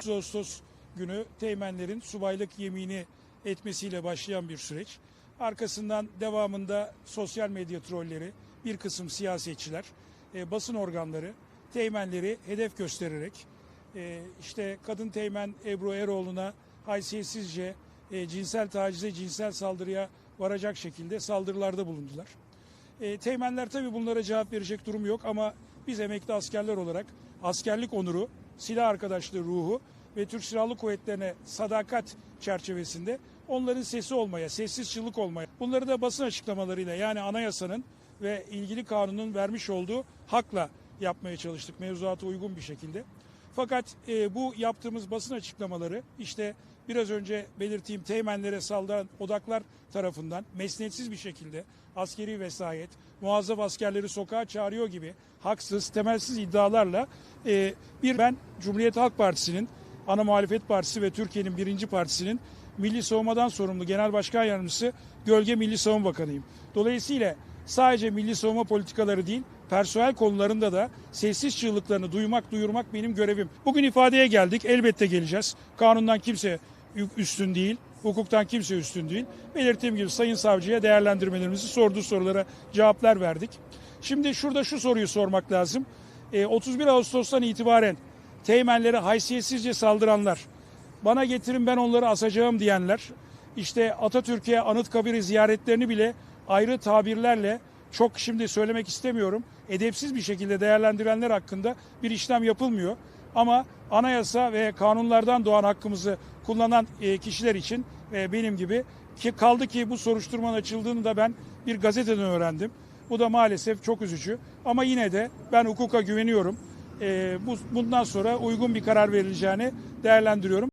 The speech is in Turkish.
9 Ağustos günü teğmenlerin subaylık yemini etmesiyle başlayan bir süreç. Arkasından devamında sosyal medya trolleri, bir kısım siyasetçiler, e, basın organları teğmenleri hedef göstererek e, işte kadın teğmen Ebru Eroğlu'na haysiyetsizce e, cinsel tacize, cinsel saldırıya varacak şekilde saldırılarda bulundular. E, teğmenler tabii bunlara cevap verecek durum yok ama biz emekli askerler olarak askerlik onuru, silah arkadaşlığı ruhu ve Türk Silahlı Kuvvetleri'ne sadakat çerçevesinde onların sesi olmaya, sessiz çığlık olmaya, bunları da basın açıklamalarıyla yani anayasanın ve ilgili kanunun vermiş olduğu hakla yapmaya çalıştık mevzuata uygun bir şekilde. Fakat e, bu yaptığımız basın açıklamaları işte biraz önce belirttiğim teğmenlere saldıran odaklar tarafından mesnetsiz bir şekilde askeri vesayet, muazzaf askerleri sokağa çağırıyor gibi haksız, temelsiz iddialarla e, bir ben Cumhuriyet Halk Partisi'nin ana muhalefet partisi ve Türkiye'nin birinci partisinin Milli Savunmadan sorumlu Genel Başkan Yardımcısı Gölge Milli Savunma Bakanıyım. Dolayısıyla sadece milli savunma politikaları değil, personel konularında da sessiz çığlıklarını duymak, duyurmak benim görevim. Bugün ifadeye geldik, elbette geleceğiz. Kanundan kimse üstün değil, hukuktan kimse üstün değil. Belirttiğim gibi Sayın Savcı'ya değerlendirmelerimizi sorduğu sorulara cevaplar verdik. Şimdi şurada şu soruyu sormak lazım. E, 31 Ağustos'tan itibaren teğmenlere haysiyetsizce saldıranlar, bana getirin ben onları asacağım diyenler, işte Atatürk'e Anıtkabir'i ziyaretlerini bile ayrı tabirlerle çok şimdi söylemek istemiyorum. Edepsiz bir şekilde değerlendirenler hakkında bir işlem yapılmıyor. Ama anayasa ve kanunlardan doğan hakkımızı kullanan e, kişiler için e, benim gibi ki kaldı ki bu soruşturmanın açıldığını da ben bir gazeteden öğrendim. Bu da maalesef çok üzücü. Ama yine de ben hukuka güveniyorum. E, bu, bundan sonra uygun bir karar verileceğini değerlendiriyorum.